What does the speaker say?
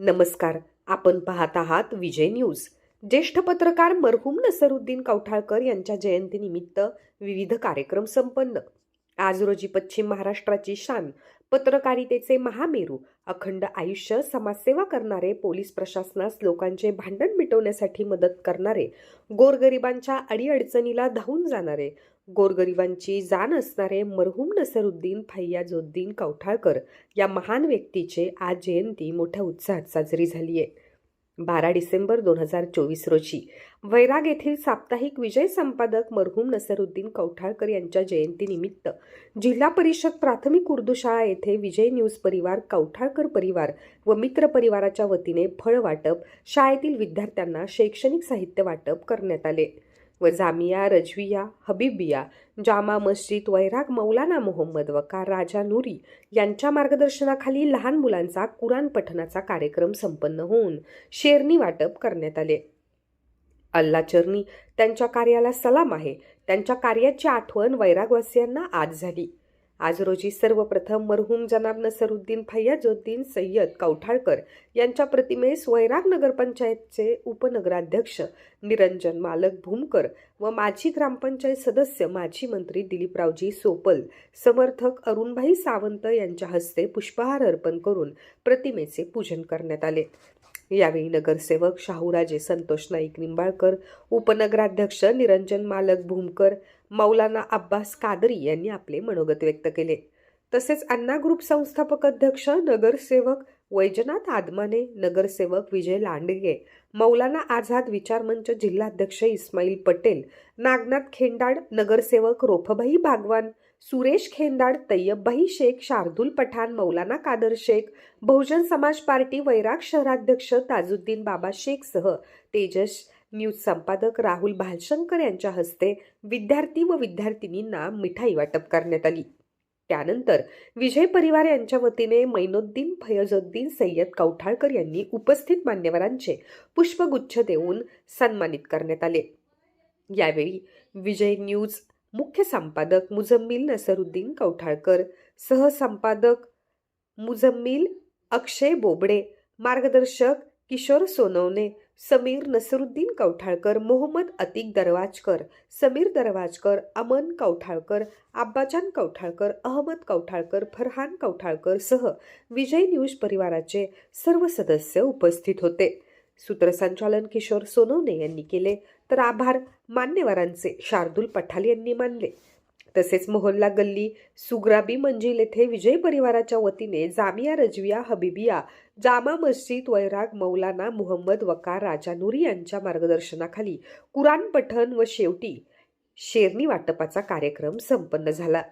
नमस्कार. आपण पाहत आहात विजय न्यूज. ज्येष्ठ पत्रकार मरहूम नसरुद्दीन कौठाळकर यांच्या जयंतीनिमित्त विविध कार्यक्रम संपन्न. आज रोजी पश्चिम महाराष्ट्राची शान पत्रकारितेचे महामेरू अखंड आयुष्य समाजसेवा करणारे पोलीस प्रशासनास लोकांचे भांडण मिटवण्यासाठी मदत करणारे गोरगरिबांच्या अडीअडचणीला धावून जाणारे गोरगरिबांची जाण असणारे मरहूम नसरुद्दीन फैयाजोद्दीन कवठाळकर या महान व्यक्तीचे आज जयंती मोठ्या उत्साहात साजरी झाली आहे बारा डिसेंबर दोन हजार चोवीस रोजी. वैराग येथील साप्ताहिक विजय संपादक मरहूम नसरुद्दीन कौठाळकर यांच्या जयंतीनिमित्त जिल्हा परिषद प्राथमिक उर्दू शाळा येथे विजय न्यूज परिवार कौठाळकर परिवार व मित्र परिवाराच्या वतीने फळ वाटप शाळेतील विद्यार्थ्यांना शैक्षणिक साहित्य वाटप करण्यात आले. व जामिया रजविया हबीबिया जामा मस्जिद वैराग मौलाना मोहम्मद वकार राजा नूरी यांच्या मार्गदर्शनाखाली लहान मुलांचा कुराण पठणाचा कार्यक्रम संपन्न होऊन शेरनी वाटप करण्यात आले. अल्ला चरणी त्यांच्या कार्याला सलाम आहे. त्यांच्या कार्याची आठवण वैरागवासियांना आज झाली. आज रोजी सर्वप्रथम मरहूम जनाब नसरुद्दीन फैयाजुद्दीन सय्यद कौठाळकर यांच्या प्रतिमेस वैराग नगरपंचायतचे उपनगराध्यक्ष निरंजन मालक भूमकर व माजी ग्रामपंचायत सदस्य माजी मंत्री दिलीपरावजी सोपल समर्थक अरुणभाई सावंत यांच्या हस्ते पुष्पहार अर्पण करून प्रतिमेचे पूजन करण्यात आले. यावेळी नगरसेवक शाहूराजे संतोष नाईक निंबाळकर उपनगराध्यक्ष निरंजन मालक भूमकर मौलाना अब्बास कादरी यांनी आपले मनोगत व्यक्त केले. तसेच अण्णा ग्रुप संस्थापक अध्यक्ष नगरसेवक वैजनाथ आदमाने नगरसेवक विजय लांडगे मौलाना आझाद विचारमंच जिल्हाध्यक्ष इस्माईल पटेल नागनाथ खेंडाड नगरसेवक रोफभाई भागवान सुरेश खेंदाड तय्यबभाई शेख शार्दुल पठाण मौलाना कादर शेख बहुजन समाज पार्टी वैराग शहराध्यक्ष ताजुद्दीन बाबा शेखसह तेजस न्यूज संपादक राहुल भालशंकर यांच्या हस्ते विद्यार्थी व विद्यार्थिनींना मिठाई वाटप करण्यात आली. त्यानंतर विजय परिवार यांच्या वतीने मैनुद्दीन फयजुद्दीन सय्यद कौठाळकर यांनी उपस्थित मान्यवरांचे पुष्पगुच्छ देऊन सन्मानित करण्यात आले. यावेळी विजय न्यूज मुख्य संपादक मुजम्मिल नसरुद्दीन कौठाळकर सहसंपादक मुजम्मिल अक्षय बोबडे मार्गदर्शक किशोर सोनवणे समीर नसरुद्दीन कौठाळकर मोहम्मद अतिक दरवाजकर समीर दरवाजकर अमन कौठाळकर आब्बाजान कौठाळकर अहमद कौठाळकर फरहान कवठाळकर सह विजय न्यूज परिवाराचे सर्व सदस्य उपस्थित होते. सूत्रसंचालन किशोर सोनवणे यांनी केले तर आभार मान्यवरांचे शार्दुल पठाल यांनी मानले. तसेच मोहल्ला गल्ली सुग्राबी मंजिल येथे विजय परिवाराच्या वतीने जामिया रजविया हबीबिया जामा मस्जिद वैराग मौलाना मुहम्मद वकार राजानुरी यांच्या मार्गदर्शनाखाली कुराण पठण व शेवटी शेरणी वाटपाचा कार्यक्रम संपन्न झाला.